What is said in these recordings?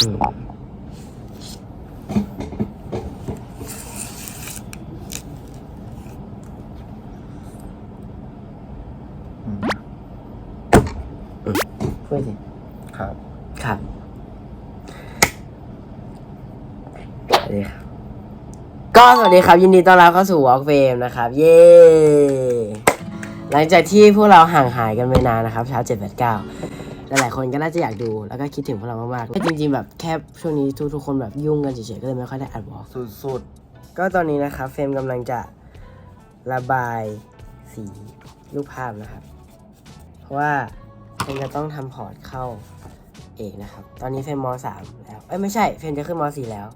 อืมพูดสิครับ ครับสวัสดีครับ ก็สวัสดีครับ ยินดีต้อนรับเข้าสู่ Walk Fame นะครับ เย้หลังจากที่พวกเราห่างหายกันไปนานนะครับเช้า7 8 9 หลายๆคนก็น่าจะอยากดูแล้วก็คิดถึงพวกเรามากๆแต่จริงๆแบบแค่ช่วงนี้ทุกๆคนแบบยุ่งกันเฉยๆก็เลยไม่ค่อยได้อัดวอล์กสุดก็ตอนนี้นะครับเฟรมกำลังจะระบายสีรูปภาพนะครับ เพราะว่าเฟรมจะต้องทำพอร์ตเข้าเอกนะครับ ตอนนี้เฟรมมสามแล้ว เอ้ยไม่ใช่เฟรมจะขึ้นมสี่แล้ว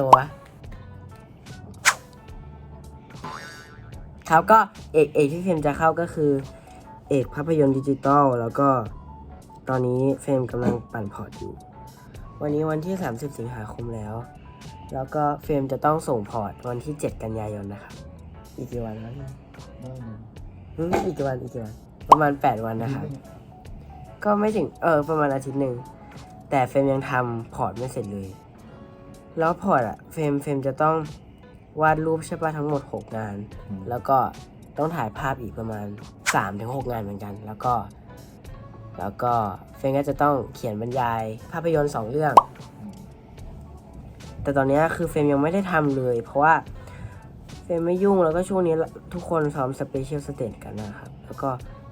ตัวครับก็เอกเอกที่เฟรมจะเข้าก็คือ เอกภาพยนตร์ดิจิตอลแล้วก็ตอนนี้เฟรมกำลังปั่นพอร์ตอยู่ วันนี้วันที่ 30 สิงหาคมแล้ว แล้วก็เฟรมจะต้องส่งพอร์ตวันที่ 7 กันยายนนะครับอีกกี่วันแล้วนะอืมอีกกี่วันอีกกี่วันประมาณ 8 วันนะครับ ก็ไม่ถึงเออประมาณอาทิตย์หนึ่งแต่เฟรมยังทำพอร์ตไม่เสร็จเลย แล้วพอร์ตอะเฟรมเฟรมจะต้องวาดรูปใช่ปะทั้งหมด 6 งาน แล้วก็ ต้องถ่ายภาพอีกประมาณ 3-6 งานเหมือนกัน แล้วก็ แล้วก็เฟรมก็จะต้องเขียนบรรยายภาพยนตร์สองเรื่อง แต่ตอนนี้คือเฟรมยังไม่ได้ทำเลย เพราะว่าเฟรมไม่ยุ่งแล้วก็ช่วงนี้ทุกคนซ้อมสเปเชียลสเตจกันนะครับ แล้วก็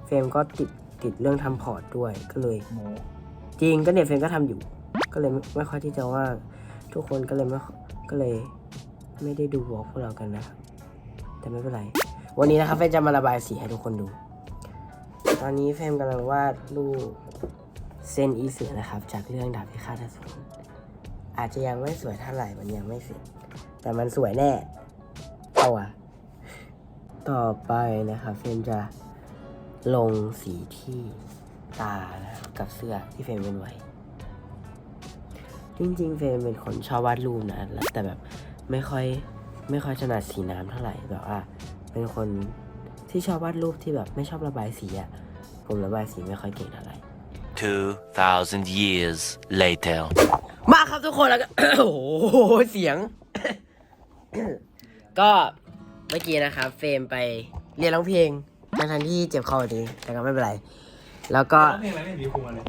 เฟรมก็ติดติดเรื่องทำพอร์ตด้วยก็เลยโมจริงก็เนี่ยเฟรมก็ทำอยู่ ก็เลยไม่ไมค่อยที่จะว่างทุกคนก็เลยไม่ก็เลยไม่ได้ดูวอกพวกเรากันนะครับแต่ไม่เป็นไร วันนี้นะครับเฟรมจะมาระบายสีให้ทุกคนดู ตอนนี้เฟรมกำลังวาดรูปเส้นอีเสือนะครับ จากเรื่องดาบพิฆาตอสูรอาจจะยังไม่สวยเท่าไหร่มันยังไม่เสร็จ แต่มันสวยแน่เอาอะต่อไปนะครับเฟรมจะลงสีที่ตานะกับเสื้อที่เฟรมเป็นไว้จริงๆเฟรมเป็นคนชอบวาดรูปนะแล้วแต่แบบไม่ค่อยไม่ค่อยถนัดสีน้ำเท่าไหร่แบบว่า เป็นคนที่ชอบวาดรูปที่แบบไม่ชอบระบายสีอะผมระบายสีไม่ค่อยเก่งเท่าไหร่ 2,000 years later. มาครับทุกคนแล้วก็ โอ้โหเสียง ก็เมื่อกี้นะครับ เฟรมไปเรียนร้องเพลงทั้งๆที่เจ็บคอดีแต่ก็ไม่เป็นไร แล้วก็ เพลงอะไรไม่มีครูเลย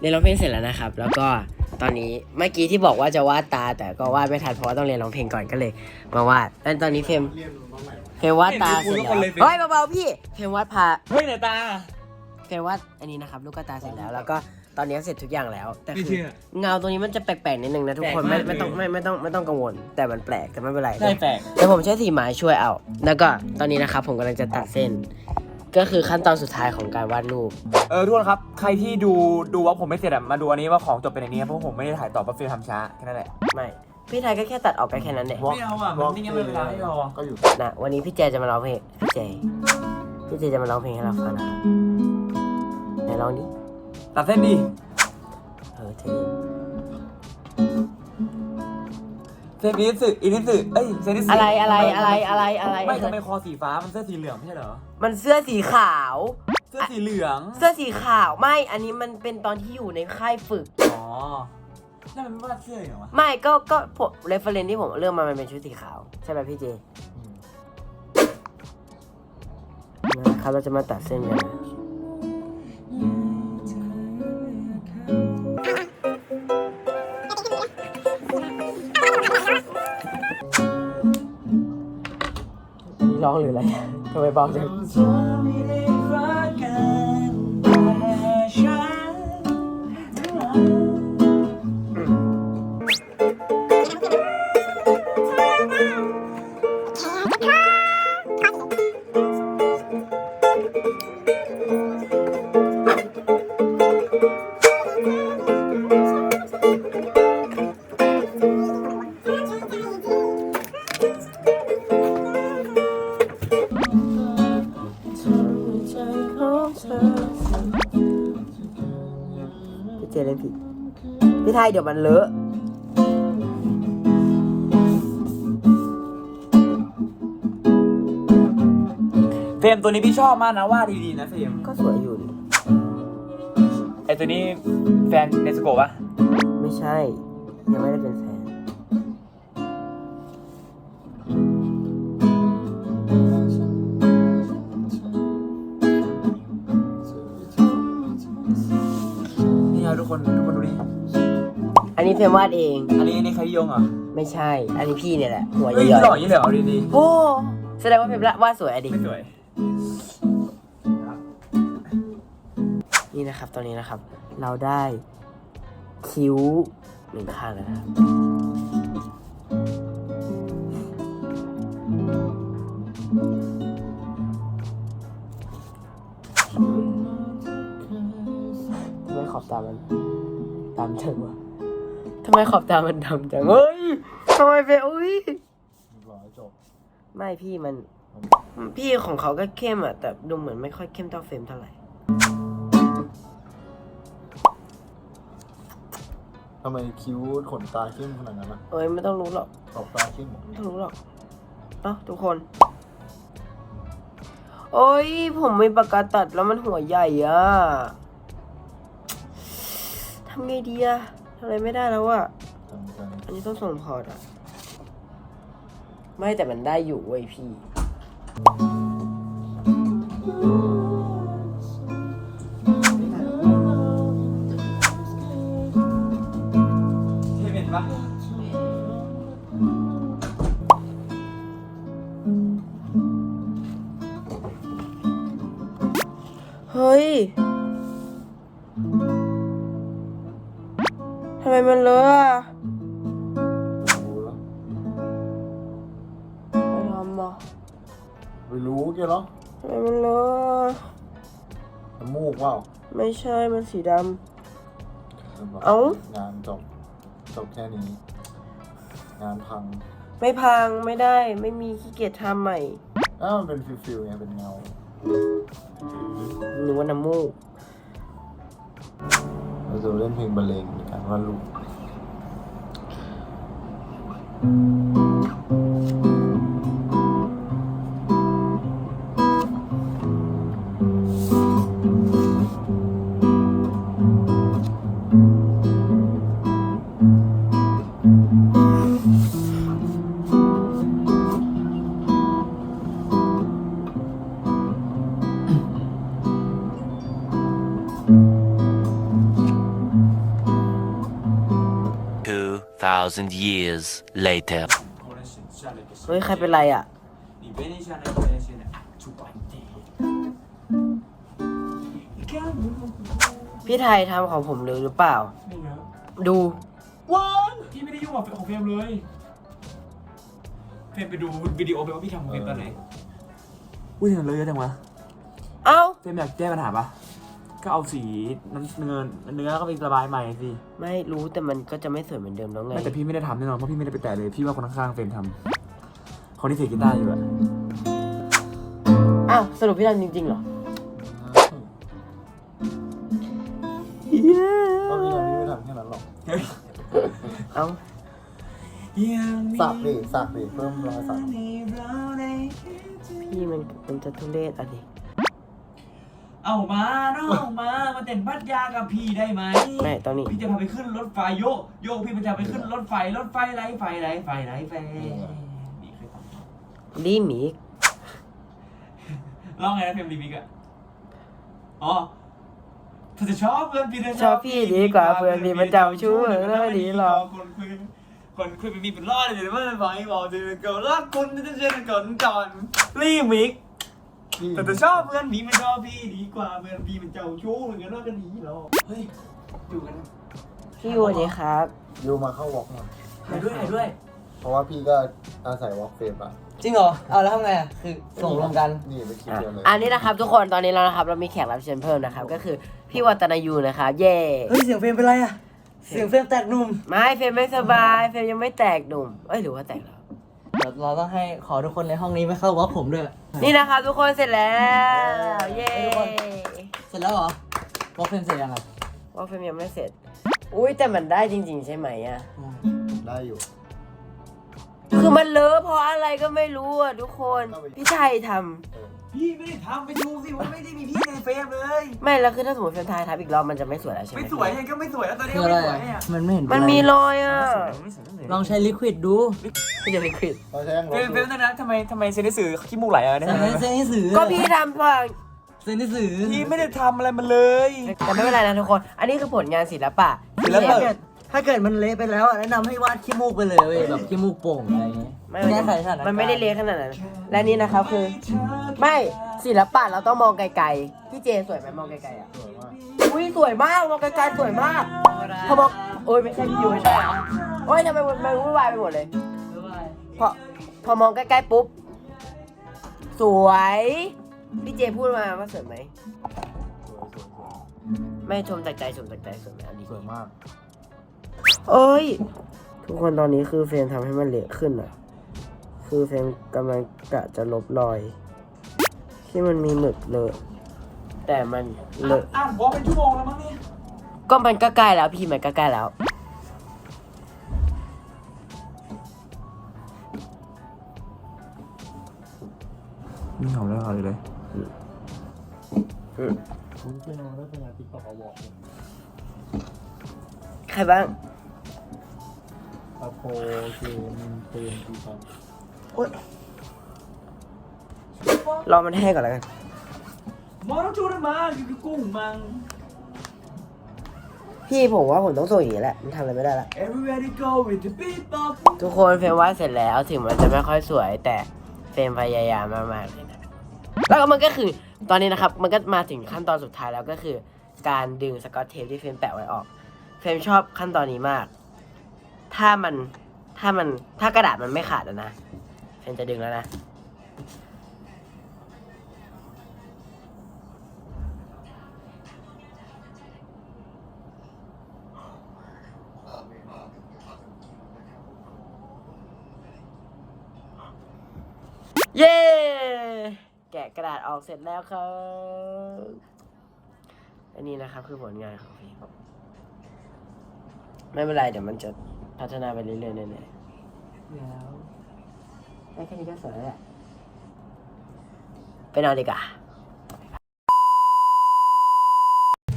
เรียนร้องเพลงเสร็จแล้วนะครับ แล้วก็ ตอนนี้เมื่อกี้ที่บอกว่าจะวาดตา แต่ก็วาดไม่ทันเพราะว่าต้องเรียนร้องเพลงก่อนก็เลย มาวาดแล้วตอนนี้เฟรมเฟรมวาดตาเสร็จแล้วเฮ้ยเบาๆพี่เฟรมวาดพาเฮ้ยไหนตาเฟรมวาดอันนี้นะครับลูกตาเสร็จแล้ว แล้วก็ตอนนี้เสร็จทุกอย่างแล้ว แต่ไม่คืเชื่ออเงาตรงนี้มันจะแปลกๆนิดนึงนะทุกคนแปลไม่กมากไม่ต้องเลยไม่ไม่ต้องไม่ต้องกังวล แต่มันแปลกแต่ไม่เป็นไรได้แปลกเดี๋ยวผมใช้สีไม้ช่วยเอา แล้วก็ตอนนี้นะครับผมกำลังจะตัดเส้น ก็คือขั้นตอนสุดท้ายของการวาดรูป เออทุกคนครับ ใครที่ดูดูว่าผมไม่เสร็จอะมาดูอันนี้ว่าของจบเป็นอันนี้เพราะผมไม่ได้ถ่ายต่อเพราะฟิลทำช้าแค่นั้นแหละ ไม่ พี่ไทยก็แค่ตัดออกไปแค่นั้นเองไม่เอาอะมันนี่งั้นมันเวลาให้รอก็อยู่นะวันนี้พี่เจจะมาร้องเพลงพี่เจพี่เจจะมาร้องเพลงให้เราฟังนะครับไหนร้องดิตัดเส้นดีเออเธอ เส้นอินิสึอินิสึเอ้ยเส้นอินิสึอะไรอะไรอะไรอะไรอะไร ไม่ทำไมคอสีฟ้ามันเสื้อสีเหลืองไม่ใช่เหรอ มันเสื้อสีขาว เสื้อสีเหลือง เสื้อสีขาวไม่ อันนี้มันเป็นตอนที่อยู่ในค่ายฝึก อ๋อนั่นมันไม่วาดเสื้อเหรอวะไม่ก็ก็ผมเรฟเฟรนที่ผมเลือกมามันเป็นชุดสีขาว ใช่ไหมพี่เจนะครับเราจะมาตัดเส้นกัน ร้องหรืออะไรทำไมเบาจังพี่ ดี๋ยวมันเลอะเฟรมตัวนี้พี่ชอบมากนะวาดดีๆนะเฟรมก็สวยอยู่ดิไอตัวนี้แฟนเนสโกะปะไม่ใช่ ยังไม่ได้เป็นแฟนนี่ เฟรมวาดเอง อันนี้อันนี้ใครยงเหรอะไม่ใช่ อันนี้พี่เนี่ยแหละ หัวเฮ้ยใหญ่หล่ออย่างนี้เลยเหรอดีๆโอ้แสดงว่าเฟรมวาดสวยอะดิๆไม่สวย นี่นะครับ ตอนนี้นะครับ เราได้คิ้วหนึ่งข้างแล้วนะครับทำไมขอบตามันดำจังวะทำไมขอบตามันดำจังเฮ้ยทำไมเป็นอุ้ยร้อยจบไม่พี่มัน พี่ของเขาก็เข้มอะ แต่ดูเหมือนไม่ค่อยเข้มเท่าเฟรมเท่าไหร่ทำไมคิ้วขนตาเข้มขนาดนั้นนะเอ้ยไม่ต้องรู้หรอก ขอบตาเข้มเหรอไม่ต้องรู้หรอกเนาะทุกคน โอ้ยผมมีปากกาตัดแล้วมันหัวใหญ่อะทำไงดีอะทำ อะไรไม่ได้แล้วอะจำใจอันนี้ต้องส่งพอร์ตอะไม่แต่มันได้อยู่เว้ยพี่ ไม่ใช่มันสีดเอ้า งานจบ จบแค่นี้ งานพังำไม่พังไม่ได้ไม่มีขี้เกียจทำใหม่ อ้าวมันเป็นฟิลฟิลไงเป็นเงาหนูว่าน้ำมูก เราจะเล่นเพลงบรรเลงในการวาดรูป 2,000 years later เฮ้ย ใครเป็นไรอะ พี่ไทยทำของผมเลยหรือเปล่า ดูแล้วพี่ไม่ได้ยุ่งกับของเฟมเลยเฟมไปดูวิดีโอไปว่าพี่ทำของเฟมตอนไหน อุ้ยเห็นเลยเยอะจังวะ เอ้า เฟมอยากแก้ปัญหาปะ ก็เอาสีน้ำเนื้อเนื้อก็ไประบายใหม่สิไม่รู้แต่มันก็จะไม่สวยเหมือนเดิมแล้วไงไม่แต่พี่ไม่ได้ทำแน่นอนเพราะพี่ไม่ได้ไปแตะเลยพี่ว่าคนข้างๆเฟรมทำคนที่ถือกีตาร์อยู่อะอ้าวสรุปพี่ทำจริงๆเหรอก็มีอันนี้ไม่ทำแค่นั้นหรอกเอ้าสักดิสักดิเพิ่มรอยสักพี่มันมันจะทุเรศอะดิ เอามาน้องมามาเต้นบัดยากับพี่ได้ไหมไม่ตอนนี้ พี่จะพาไปขึ้นรถไฟโยกโยกพี่มันจะไปขึ้นรถไฟรถไฟไรไฟไรไฟไรไฟนี่เคยฟังดีหมีร้องไงนะเพลงรีมิกอะอ๋อเธอจะชอบเพื่อนพี่เธอชอบพี่ดีกว่าเพื่อนพี่มันเจ้าชู้เหมือนไม่ดีหรอกคนคุยคนคุยเป็นมีเป็นรอดเลยแต่ว่าบอกให้บอกจะเกิดรักคุณจะเช่นก่อนก่อนรีมิก แต่จะชอบเพื่อนพี่มันชอบพี่ดีกว่าเพื่อนพี่มันเจ้าชู้เหมือนกันว่ากันดีหรอเฮ้ยอยู่กันพี่วันนี้ครับยูมาเข้าวอล์กหน่อยถ่ายด้วยถ่ายด้วย เพราะว่าพี่ก็อาศัยวอล์กเฟรมอะจริงเหรอ เอาแล้วทำไงอะ คือส่งรวมกัน นี่ไปคลิปอะเดียวเลยอันนี้นะครับทุกคนตอนนี้เรานะครับเรามีแขกรับเชิญเพิ่มนะครับ ก็คือพี่วัตนายูนะครับเย่เฮ้ยเสียงเฟรมเป็นไรอะ เสียงเฟรมแตกหนุ่ม ไม่เฟรมไม่สบาย เฟรมยังไม่แตกหนุ่มเอ้ยหรือว่าแตกแล้วเดี๋ยวเราต้องให้ขอทุกคนในห้องนี้ไม่เข้าวอล์กผมด้วยนี่นะครับทุกคนเสร็จแล้ว เย่เสร็จแล้วเหรอวอล์กเฟรมเสร็จยังอะว่าเฟรมยังไม่เสร็จ อุ้ยแต่มันได้จริง ๆ ใช่ไหมอะ ได้อยู่ คือมันเลอะเพราะอะไรก็ไม่รู้อะทุกคน พี่ชัยทำเออ พี่ไม่ได้ทำไปดูสิว่าไม่ได้มีพี่ในเฟรมเลย ไม่แล้วคือถ้าสมมติเฟรมไทยทับอีกรอบมันจะไม่สวยแล้วใช่ไหมไม่สวยยังก็ไม่สวยแล้วตอนนี้คือก็อะไรไม่สวยอะเนี่ยมันไม่เห็นเป็มันไรมีรอยอะไม่สวยไม่สวยลองใช้ลิควิดดูไม่จะลิควิดเราใช้ยังเฟรมเฟรมนั่นนะทำไมทำไมเซนสื่อขี้มูกไหลอะเนี่ยใช้เซนนิสือก็พี่ทำพังเซนนิสือ พี่ไม่ได้ทำอะไรมันเลย แต่ไม่เป็นไรนะทุกคน อันนี้คือผลงานศิลปะศิลปะที่ ถ้าเกิดมันเละไปแล้วอะแนะนำให้วาดขี้มูกไปเลยเว้ยแบบขี้มูกโป่งอะไรอย่างเงี้ยไม่แก้มันไขสถานการณ์มันไม่ได้เละขนาดนั้นและนี่นะครับคือ ไม่ศิลปะเราต้องมองไกลๆพี่เจสวยไหมมองไกลๆอะสวยมากอุ้ยสวยมากมองไกลๆสวยมากพอมองโอ้ยไม่ใช่พี่ยูไม่ใช่เหรอโอ้ยทำไมมันมันวุ่นวายไปหมดเลยพอพอมองใกล้ๆปุ๊บ สวยพี่เจพูดมาว่าสวยไหมสวยสวยสวยไม่ชมจากใจชมจากใจสวยไหมอันนี้ สวยมาก เอ้ย ทุกคนตอนนี้คือเฟรมทำให้มันเละขึ้นอะคือเฟรมกำลังกะจะลบรอย ที่มันมีหมึกเลอะแต่มันเลอะอ่านวอลเป็นชั่วโมงแล้วมั้งเนี่ยก็มันก็ใกล้แล้วพี่มันก็ใกล้แล้ว นี่หอมแล้วเอาเลยคุณเป็นน้องได้เป็นงานติ๊กต็อกอวอร์ดใครบ้าง อโปเกมเกมตีกันรอมันแห้งก่อนแล้วกันมอต้องชูนะมาคือกุ้งมัง พี่ผมว่าผมต้องส่งอย่างนี้แหละ มันทำอะไรไม่ได้ละ Everybody go with the beatbox ทุกคนเฟรมวาดเสร็จแล้วถึงมันจะไม่ค่อยสวยแต่เฟรมพยายามมากๆเลยนะแล้วก็มันก็คือตอนนี้นะครับ มันก็มาถึงขั้นตอนสุดท้ายแล้วก็คือ การดึงสกอตเทปที่เฟรมแปะไว้ออก เฟรมชอบขั้นตอนนี้มาก ถ้ามันถ้ามันถ้ากระดาษมันไม่ขาดอะนะเฟรมจะดึงแล้วนะ เย้ แกะกระดาษออกเสร็จแล้วครับอันนี้นะครับคือผลงานของพี่ไม่เป็นไรเดี๋ยวมันจะ พัฒนาไปเรื่อยๆแน่ๆแล้วได้แค่นี้ก็สวยแล้วแหละไปนอนดีกว่า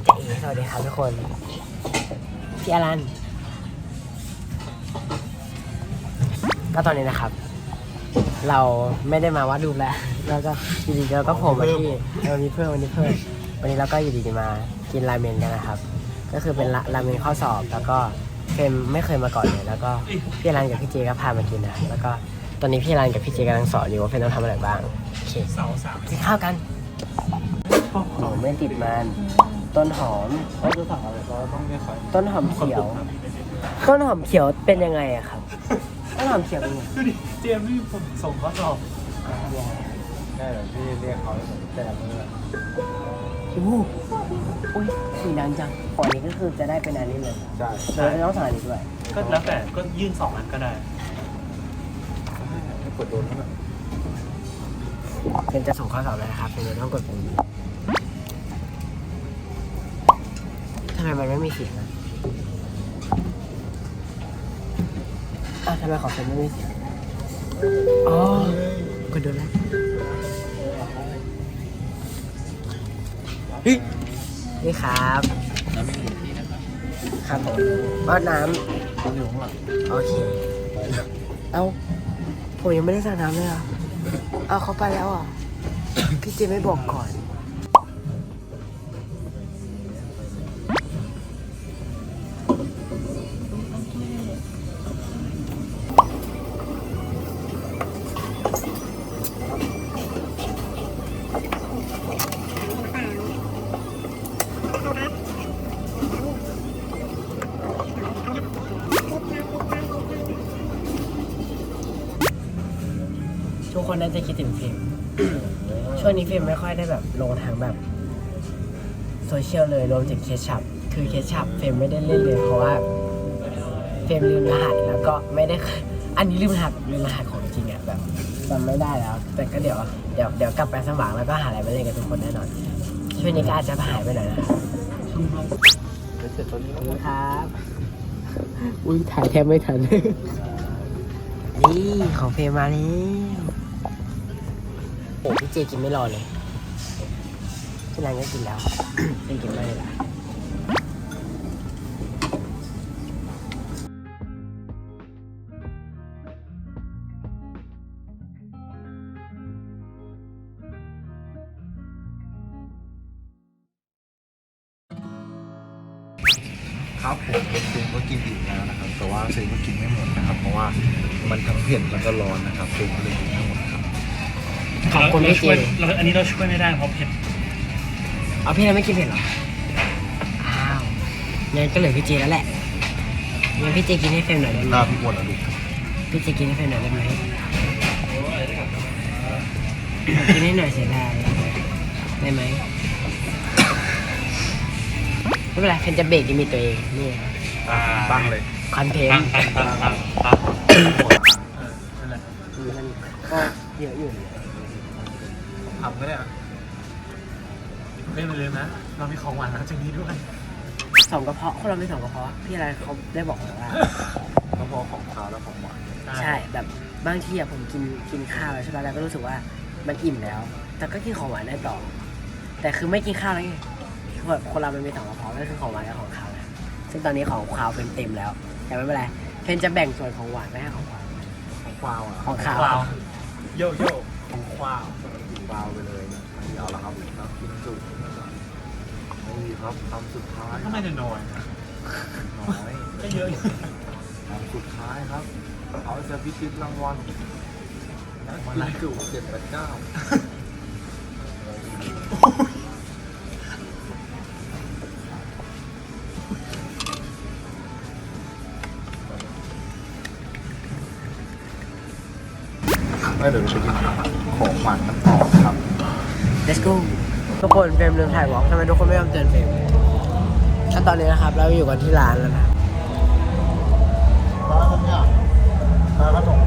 เจ๊สวัสดีครับทุกคน พี่อลัน ก็ตอนนี้นะครับ เราไม่ได้มาวาดรูปแล้วแล้วก็อยู่ดีๆเราก็โผล่มาที่วันนี้เพิ่มวันนี้เพิ่มวันนี้เราก็อยู่ดีๆมากินราเมนกันนะครับ ก็คือเป็นราราเมนข้อสอบแล้วก็ เฟรมไม่เคยมาก่อนเลยแล้วก็พี่รันกับพี่เจก็พามากินนะแล้วก็ตอนนี้พี่รันกับพี่เจกำลังสอนอยู่ว่าเฟรมต้องทำอะไรบ้างโอเคกินข้าวกันหอมไม่ติดมันต้นหอมเราจะสั่งอะไรเราต้องแก้ไขต้นหอมเขียว ต้นหอมเขียวเป็นยังไงอะครับต้นหอมเขียวเป็นไงดูดิเจมส์นี่ผมส่งข้อสอบแค่แบบที่เรียกเขาแต่ละมืออู้ อุ้ยสีนานจังก่อนนี้ก็คือจะได้เป็นอันนี้เลยใช่เราต้องสั่งอันนี้ด้วยก็แล้วแต่ก็ยื่นสองอันก็ได้ให้กดโดนนั่นแหละเป็นจะส่งข้อสอบแล้วนะครับเป็นต้องกดปุ่มนี้ทำไมมันไม่มีเสียงอะอะทำไมของเป็นไม่มีเสียงอ๋อกดโดนแล้วเฮ้ย นี่ครับน้ำไม่มีที่นะครับครับผมว่าน้มันอยู่ข้างหลังำโอเค เอ้าผมยังไม่ได้สั่งน้ำเลยอะเอาเขาไปแล้วอะพี่เจไม่บอกก่อน ไม่ค่อยได้แบบลงทางแบบโซเชียลเลยรวมถึงเคชัพคือเคชัพฟิล์มไม่ได้เล่นเลยเพราะว่าฟิล์มลืมรหัสแล้วก็ไม่ได้อันนี้ลืมรหัสลืมรหัสของจริงอะแบบจำไม่ได้แล้ว แต่ก็เดี๋ยวเดี๋ยวเดี๋ยวกลับไปสมัครแล้วก็หาอะไรมาเล่นกับทุกคนแน่นอนช่วงนี้ก็อาจจะหายไปหน่อยนะครับเดี๋ยวเสร็จตอนนี้ขอบคุณครับ อุ้ยถ่ายแทบไม่ทัน นี่ของเฟรมมาแล้วโอ้พี่เจกินไม่รอเลย พี่นางก็กินแล้วเป็นกินไม่เลยล่ะครับผมเซนก็กินอิ่มแล้วนะครับ แต่ว่าเซนก็กินไม่หมดนะครับ เพราะว่ามันทั้งเผ็ดแล้วก็ร้อนนะครับเซนก็เลยกินไม่หมดครับขอบคุณเราพี่เจช่วยเราอันนี้เราช่วยไม่ได้เพราะเผ็ด เอาพี่นางไม่กินเผ็ดเหรอ อ้าวงั้นก็เหลือพี่เจแล้วแหละงั้นพี่เจกินให้เฟรมหน่อยได้ไหหมน้าพี่อ้วนอะลูกพี่เจกินให้เฟรมหน่อยได้ไหมกินให้หน่อยเสียดายได้ไหมไม่เป็นไรเฟรมจะเบรกลิมิตตัวเองนี่ตั้งเลยคอนเทนปังต์ปังปังปังปังมันก็เยอะอยู่ ทำก็ได้นะ ไม่ลืมนะ เรามีของหวานนะจากนี้ด้วย สองกระเพาะคนเราไม่สองกระเพาะพี่อะไรเขาได้บอกผมว่าก็พอของคาวและของหวานใช่แบบบางทีอะผมกินกินข้าวแล้วใช่ไหมแล้วก็รู้สึกว่ามันอิ่มแล้ว แต่ก็กินของหวานได้ต่อ แต่คือไม่กินข้าวแล้วไงคือแบบคนเรามันมีสองกระเพาะก็คือของหวานกับของข้าวนะซึ่งตอนนี้ของข้าวเป็นเต็มแล้ว แต่ไม่เป็นไรเพนจะแบ่งส่วนของหวานไว้ให้ของข้าวของควาวอะของข้าวว้าวโยโย่ของควาวกินควาวไปเลยเอาละครับเรากินจุ นี่ครับคำสุดท้ายทำไมจะน้อยน้อยก็เยอะอยู่คำสุดท้ายครับ เขาจะพิชิตรางวัลนักกินจุเจ็ดแปดเก้าไม่เดี๋ยวไปกินของหวานกันต่อครับ let's go ทุกคนเฟรมลืมถ่ายวอล์กทำไมทุกคนไม่ยอมเตือนเฟรมขั้นตอนนี้นะครับ เราอยู่กันที่ร้านแล้วนะร้านเนี่ยร้านขนม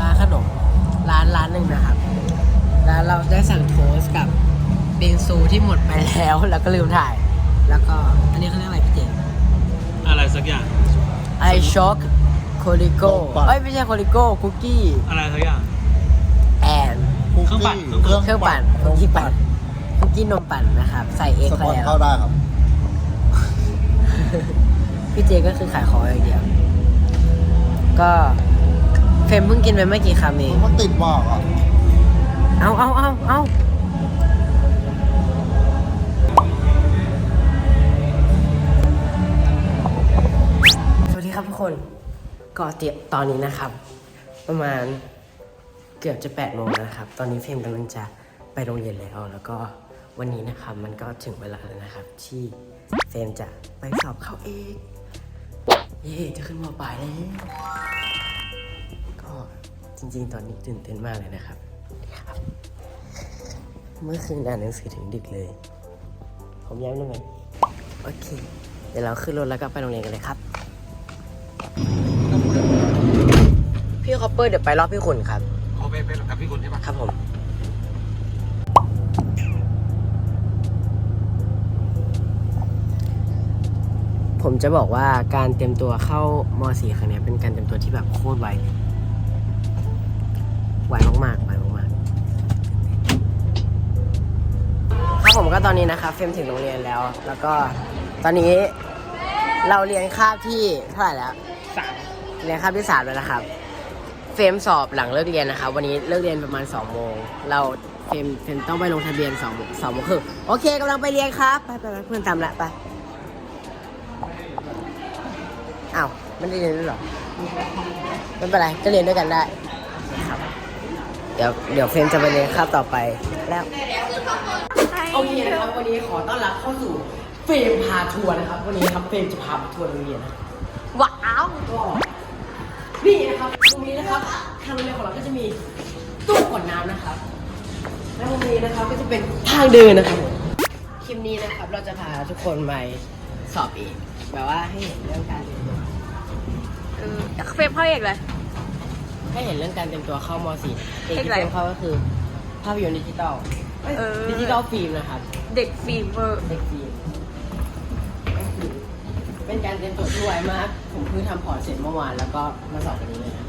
ร้านขนมร้านร้านหนึ่งนะครับร้านเราได้สั่งโทสต์กับบิงซูที่หมดไปแล้วแล้วก็ลืมถ่าย แล้วก็อันนี้เขาเรียกอะไรพี่เจอะไรสักอย่าง ไอช็อกโคลิโก้เอ้ยไม่ใช่โคลิโก้คุกกี้อะไรสักอย่างแอนเค รื่องปั่นเครื่องปั่นคุกกี้ปั่นคุกกี้นมปั่นนะครับ ใส่เอ็กสซ์ปอนแล้วเข้าได้ครับ พี่เจก็คือขายของอย่างเดียว ก็เฟรมเพิ่งกินไปไม่กี่คำเองมันติดมากอะ เอาเอาเอาเอาสวัสดีครับทุกคนก็เตรียมตอนนี้นะครับ ประมาณ เกือบจะ8ปดโมงแล้วนะครับ ตอนนี้เฟรมกำลังจะไปโรงเรียนแล้ว แล้วก็วันนี้นะครับมันก็ถึงเวลาแล้วนะครับ ที่เฟรมจะไปสอบเข้าเอกเย่จะขึ้นมปลายแล้วก็จริงๆ ตอนนี้ตื่นเต้นมากเลยนะครับครับเมื่อคืนอ่านหนังสือถึงดึกเลย ผมย้ำได้ไหมโอเค เดี๋ยวเราขึ้นรถแล้วก็ไปโรงเรียนกันเลยครับ พี่คอปเปอร์เดี๋ยวไปรอบพี่คุณครับ เขาไปเป็นกับพี่คุณใช่ปะครับผมผมจะบอกว่าการเตรียมตัวเข้ามสี่ครั้งเนี้ยเป็นการเตรียมตัวที่แบบโคตรไวเลยไวมากๆไวมากๆครับผมก็ตอนนี้นะครับเฟรมถึงโรงเรียนแล้ว แล้วก็ตอนนี้เราเรียนคาบที่เท่าไหร่แล้วสามเรียนคาบที่สามแล้วนะครับ เฟรมสอบหลังเลิกเรียนนะครับวันนี้เลิกเรียนประมาณ2องโมงเราเฟรมเฟรมต้องไปลงทะเบียน2องสองโมงครึ่งโอเคกำลังไปเรียนครับไปไปไปเพื่อนตามละไปอ้าวไม่ได้เรียนด้วยเหรอไม่เป็นไรก็เรียนด้วยกันได้ครับเดี๋ยวเดี๋ยวเฟรมจะไปเรียนคาบต่อไปแล้วโอเคนะครับวันนี้ขอต้อนรับเข้าสู่เฟรมพาทัวร์นะครับ วันนี้ครับเฟรมจะพาไปทัวร์โรงเรียนนะว้าวก็ นี่นะครับตรงนี้นะครับทางโรงเรียนของเราก็จะมีตู้กดน้ำนะครับ แล้วตรงนี้นะครับก็จะเป็นทางเดินนะครับผมคลิปนี้นะครับเราจะพาทุกคนไปสอบเองแบบว่าให้เห็นเรื่องการเตรียมตัวเออเฟรมเข้าเอกเลย ให้เห็นเรื่องการเตรียมตัวเข้าม .4 เอกเอกที่อะไรเตรียมเข้าก็คือภาพยนตร์ดิจิตอลเอ้ยเออ ดิจิตอลฟิล์มนะครับ เด็กฟิล์มเวอร์ เด็กฟิล์มก็คือ เป็นการเตรียมตัวที่ไวมาก ผมเพิ่งทำพอร์ตเสร็จเมื่อวานแล้วก็มาสอบวันนี้เลยนะ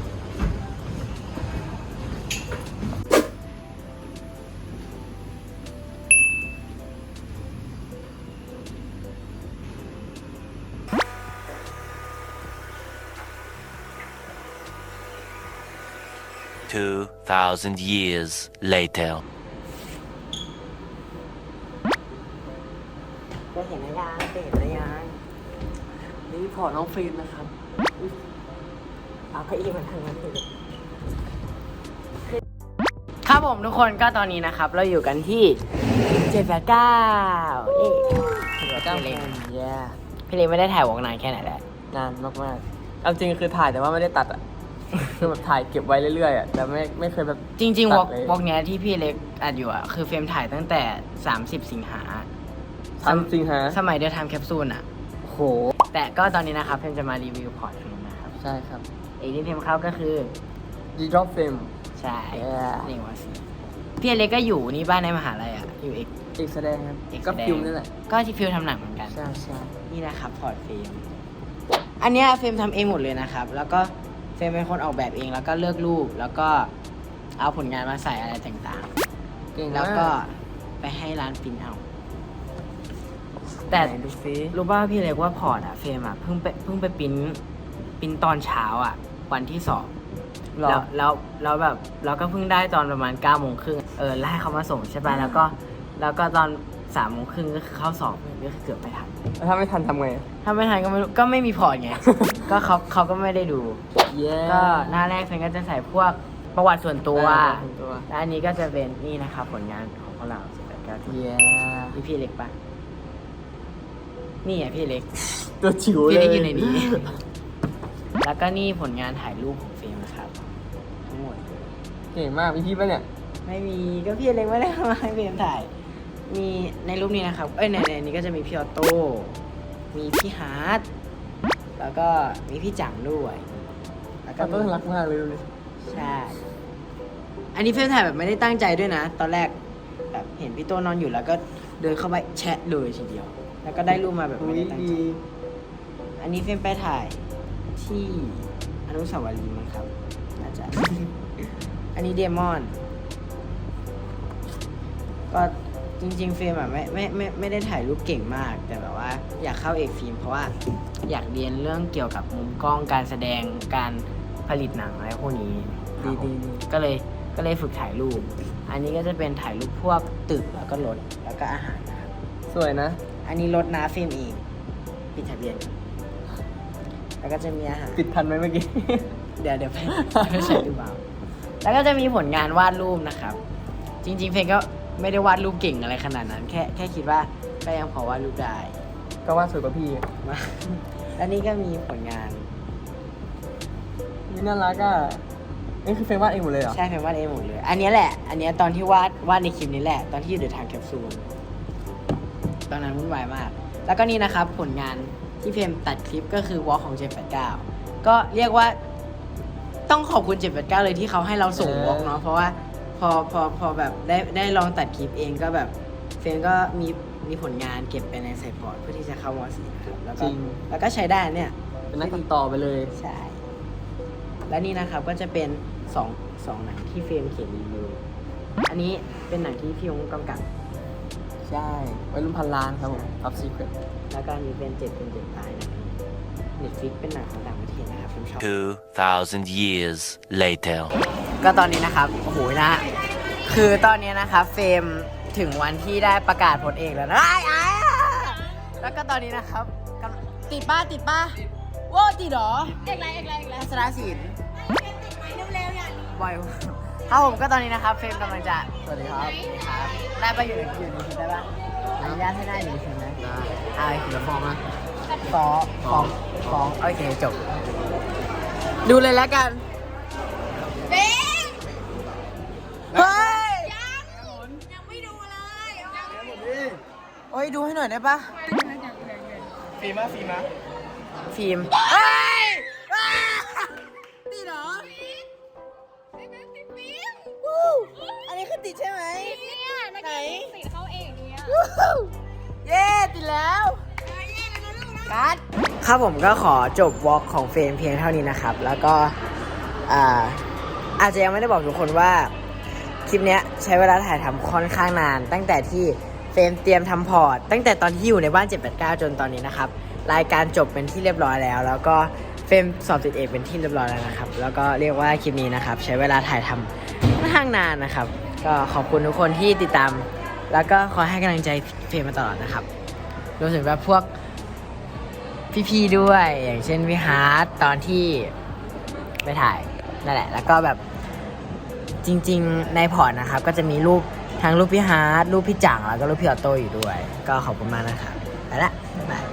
2,000 years later. นี่พอน้องฟิล์มนะครับอุ๊ยเอาเก้าอี้มาทางนั้นเลยครับผมทุกคนก็ตอนนี้นะครับ เราอยู่กันที่เจ็ดแปดเก้าเอ๊ะเก้าเล็กพี่เล็กไม่ได้ถ่ายวงนานแค่ไหนแล้วนานมากๆเอาจริงคือถ่ายแต่ว่าไม่ได้ตัดอะคือแบบถ่ายเก็บไว้เรื่อยๆอะแต่ไม่ไม่เคยแบบจริงๆวตัอดล์กเลยวอล์กเนี้ยที่พี่เล็กอัดอยู่อะคือเฟรมถ่ายตั้งแต่ 30 สิงหาทำจริงฮะสมัยเดินทำแคปซูลอะโห แต่ก็ตอนนี้นะครับเฟรมจะมารีวิวพอร์ตเฟรมนะครับใช่ครับเอกที่เฟรมเข้าก็คือดีดรอปเฟมใช่ Yeah นี่วะสิพี่เล็กก็อยู่นี่บ้านในมหาลัยอะอยู่เอกเอกแสดงครับเอกก็แสดงฟิลนี่แหละก็ที่ฟิลทำหนังเหมือนกันใช่ใช่นี่นะครับพอร์ตเฟรมอันเนี้ยเฟรมทำเองหมดเลยนะครับ แล้วก็เฟรมเป็นคนออกแบบเอง แล้วก็เลือกรูป แล้วก็เอาผลงานมาใส่อะไรต่างเก่งๆมาแล้วก็ไปให้ร้านปริ้นเอา แต่ไหนดูซิรู้ป่ะพี่เล็กว่าพอร์ตอะเฟรมอะเพิ่งไปเพิ่งไปปริ้นปริ้นตอนเช้าอะวันที่สองหรอ แล้วแล้วแล้วแบบเราก็เพิ่งได้ตอนประมาณ9ก้าโมงครึ่งเออแล้วให้เขามาส่งใช่ป่ะแล้วก็ แล้วก็ตอนสามโมงครึ่งก็คือเข้าสอบก็คือเกือบไม่ทัน แล้วถ้าไม่ทันทำไง ถ้าไม่ทันก็ไม่รู้ก็ไม่มีพอร์ตไง ก็เขาเขาก็ไม่ได้ดู เย้ก็หน้าแรกเฟรมก็จะใส่พวกประวัติส่วนตัว ตัวและอันนี้ก็จะเป็นนี่นะครับผลงานของพวกเราสิบแปดเก้าเย้นี่พี่เล็กปะ นี่อะพี่เล็ก ตัวจิ๋วพี่เลเล็กยอยู่ในนี้ แล้วก็นี่ผลงานถ่ายรูปของเฟรมนะครับ ทั้งหมดเก่งมากมีพี่ปะเนี่ย ไม่มีก็พี่เล็กไม่ได้เอามาให้เฟรมถ่าย มีในรูปนี้นะครับ เอ้ยในในนี้ก็จะมีพี่ออโต้ มีพี่ฮาร์ดแล้วก็มีพี่จังด้วย แล้วก็ก็มีต้องรักมากเลยดูดิใช่ อันนี้เฟรมถ่ายแบบไม่ได้ตั้งใจด้วยนะ ตอนแรกแบบเห็นพี่โต้นอนอยู่แล้วก็เดินเข้าไปแชะเลยทีเดียว แล้วก็ได้รูปมาแบบอุ้ไม่ยได้ตั้งดีใจอันนี้เฟรมไปถ่ายที่อนุสาวรีย์มั้งครับน่าจะ อันนี้เดมอน ก็จริงๆเฟรมอะไม่ไม่ไม่ไม่ได้ถ่ายรูปเก่งมาก แต่แบบว่าอยากเข้าเอกฟิล์มเพราะว่าอยากเรียนเรื่องเกี่ยวกับมุมกล้องการแสดงการผลิตหนังอะไรพวกนี้คดีรับผมดีดีก็เลยก็เลยฝึกถ่ายรูป อันนี้ก็จะเป็นถ่ายรูปพวกตึกแล้วก็รถแล้วก็อาหารนะครับสวยนะ อันนี้รถนะเฟรมเองปิดทะเบียน แล้วก็จะมีอาหาร ปิดทันไหมเมื่อกี้ เดี๋ยวเดี๋ยวไปไม่ใช่หรือเปล่าแล้วก็จะมีผลงานวาดรูปนะครับ จริง ๆ เพลงก็ไม่ได้วาดรูปเก่งอะไรขนาดนั้น แค่แค่คิดว่าก็ยังพอวาดรูปได้ก็ว่าสวยกว่าพี่อะมาแล้วนี่ก็มีผลงานนี่น่ารักอะนี่คือเฟรมวาดเองหมดเลยเหรอ ใช่เพลงวาดเองหมดเลย อันเนี้ยแหละ อันเนี้ยตอนที่วาดวาดในคลิปนี้แหละ ตอนที่อยู่เดินทางแคปซูลต อนนั้นวุ่นวายมาก แล้วก็นี่นะครับผลงานที่เพมตัดคลิปก็คือวอลของ789 ก็เรียกว่าต้องขอบคุณ 789 เลยที่เขาให้เราส่งวอลเนาะเพราะว่าพอพอพอแบบได้ได้ลองตัดคลิปเองก็แบบเฟรมก็มีมีผลงานเก็บไปในใส่พอร์ตเพื่อที่จะเข้ามสีนะครับแล้วก็จริง แล้วก็ใช้ได้เนี่ย เป็นนักตัดต่อไปเลย ใช่ และนี่นะครับก็จะเป็นสองสองหนังที่เฟรมเขียนรีวิว อันนี้เป็นหนังที่พี่ยงกำกับ ใช่ไว้รุ่นพันล้านครับผม Top Secret แล้วก็อันนี้เป็นเจ็ดเป็นเจ็ดตายนะครับเน็ตฟิกเป็นหนังของต่างประเทศนะครับผมชอบ 2,000 years later. ก็ตอนนี้นะครับ โอ้โหนะ คือตอนนี้นะครับเฟรมถึงวันที่ได้ประกาศผลเอกแล้วนะไอ้ไอ้อะแล้วก็ตอนนี้นะครับกำลังติดป้าติดป้าโว้ติดเหรอเอกไรเอกไรเอกไรทัศนศิลป์บ่อย ครับผมก็ตอนนี้นะครับเฟรมกำลังจะสวัสดีครับครับได้ไปอยู่ในอยู่ในคลิปได้ปะอนุญาตให้ได้หนึ่งคลิปนะได้อ่าคลิเดี๋ปยวฟองนะฟ้องฟ้องฟ้องโอเคจบ ดูเลยแล้วกันเบ๊กเฮ้ยยังยังไม่ดูเลยเอาโอ้ยดูให้หน่อยได้ปะฟิล์มอะฟิล์มอะฟิล์ม ติดเขาเองเนี่ยเย้ติดแล้ว กัดครับผมก็ขอจบวอล์กของเฟรมเพียงเท่านี้นะครับ แล้วก็อ่าอาจจะยังไม่ได้บอกทุกคนว่า คลิปเนี้ยใช้เวลาถ่ายทำค่อนข้างนาน ตั้งแต่ที่เฟรมเตรียมทำพอร์ต ตั้งแต่ตอนที่อยู่ในบ้าน 789 จนตอนนี้นะครับ รายการจบเป็นที่เรียบร้อยแล้ว แล้วก็เฟรมสอบติดเอกเป็นที่เรียบร้อยแล้วนะครับ แล้วก็เรียกว่าคลิปนี้นะครับ ใช้เวลาถ่ายทำค่อนข้างนานนะครับ ก็ขอบคุณทุกคนที่ติดตาม แล้วก็คอยให้กำลังใจเฟรมมาตลอดนะครับรวมถึงแบบพวกพี่ๆด้วย อย่างเช่นพี่ฮาร์ดตอนที่ไปถ่ายนั่นแหละ แล้วก็แบบจริง ๆ ในพอร์ตนะครับ ก็จะมีรูปทั้งรูปพี่ฮาร์ดรูปพี่จังแล้วก็รูปพี่ออโต้อยู่ด้วย ก็ขอบคุณมากนะครับไปละบ๊ายบาย